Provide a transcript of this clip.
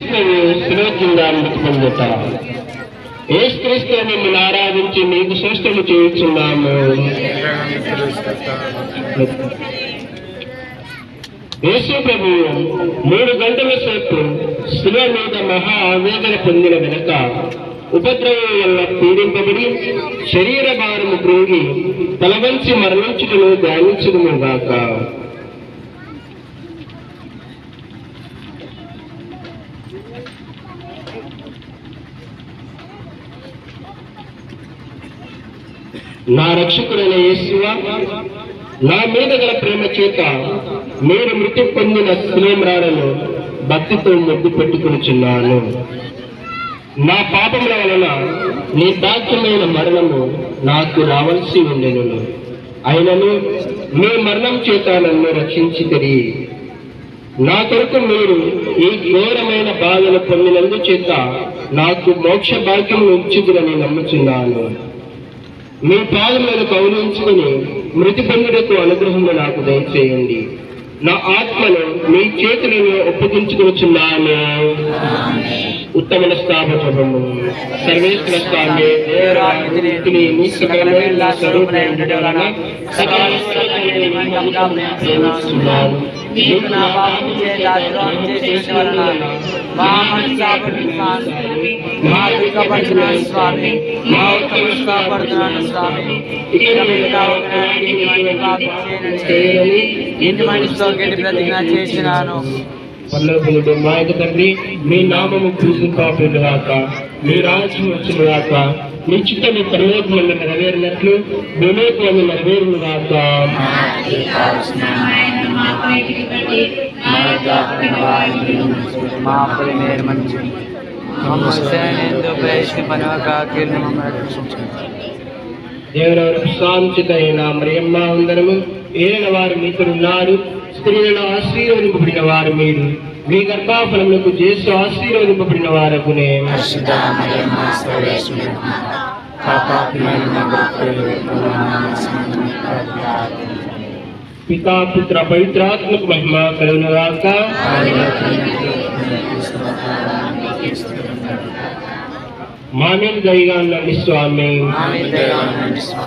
సులోచంగా మృతి ఏసుక్రీస్తు మిమ్మల్ని ఆరాధించి మీకు సృష్టిని చేయుచున్నాము. యేసు ప్రభు మూడు గంటల సేపు శిల మీద మహా ఆవేదన పొందిన వెనుక ఉపద్రవం వల్ల పీడింపబడి శరీర భారము కృంగి తలవంచి మరణించుటను ధ్యానించుదుము నా రక్షకుడైన యేసువ నా మీద గల ప్రేమ చేత మీరు మృతి పొందిన శిలేమ్రాలను భక్తితో ముద్దు పెట్టుకునిచున్నాను నా పాపముల వలన నీ దాఖ్యమైన మరణము నాకు రావాల్సి ఉండెను. అయినను మీ మరణం చేత నన్ను రక్షించి తిరిగి నా కొరకు మీరు ఈ ఘోరమైన బాధను పొందినందు చేత నాకు మోక్ష భాగ్యం ఇచ్చుదురని నమ్ముచున్నాను. మీ పాదములను కౌలించుకుని మృతి పొందుటకు అనుగ్రహము నాకు దయచేయండి. నా ఆత్మను మీ చేతులను ఒప్పగించుకొచ్చున్నాను ఉత్తమ స్థాపము సర్వేశ్వర స్వామి వలన సకల ప్రేమిస్తున్నాను. చేసిన వలన మా మనసు కాపాడుతున్నాను మా దుఃఖపడుతున్నాను స్వామి మా స్వామి ఇక మీద కావడానికి నీకు పాపం చేయనని ఇంటి మనిషితో గట్టి ప్రతిజ్ఞ చేసినాను పల్లవులు మా యొక్క తండ్రి మీ నామము పూజింపాక మీ రాజ్యం వచ్చిన గాక మీ చిత్తని పరలోకములు నెరవేరినట్లు భూలోకములు నెరవేరును గాక మా అప్పులు మీరు మంచి మమ్మల్ని మమ్మల్ని రక్షించండి మరియమ్మ అందరము ఏలిన వారు మీతోనున్నారు స్త్రీలలో ఆశీర్వదింపబడిన వారు మీరు. మీ గర్భాఫలములకు చేసి ఆశీర్వదింపబడిన వారకునే పితా పుత్ర పవిత్రాత్మక మహిమ కలుగునుగాక. మా మీద దయగా స్వామి. ఆమె.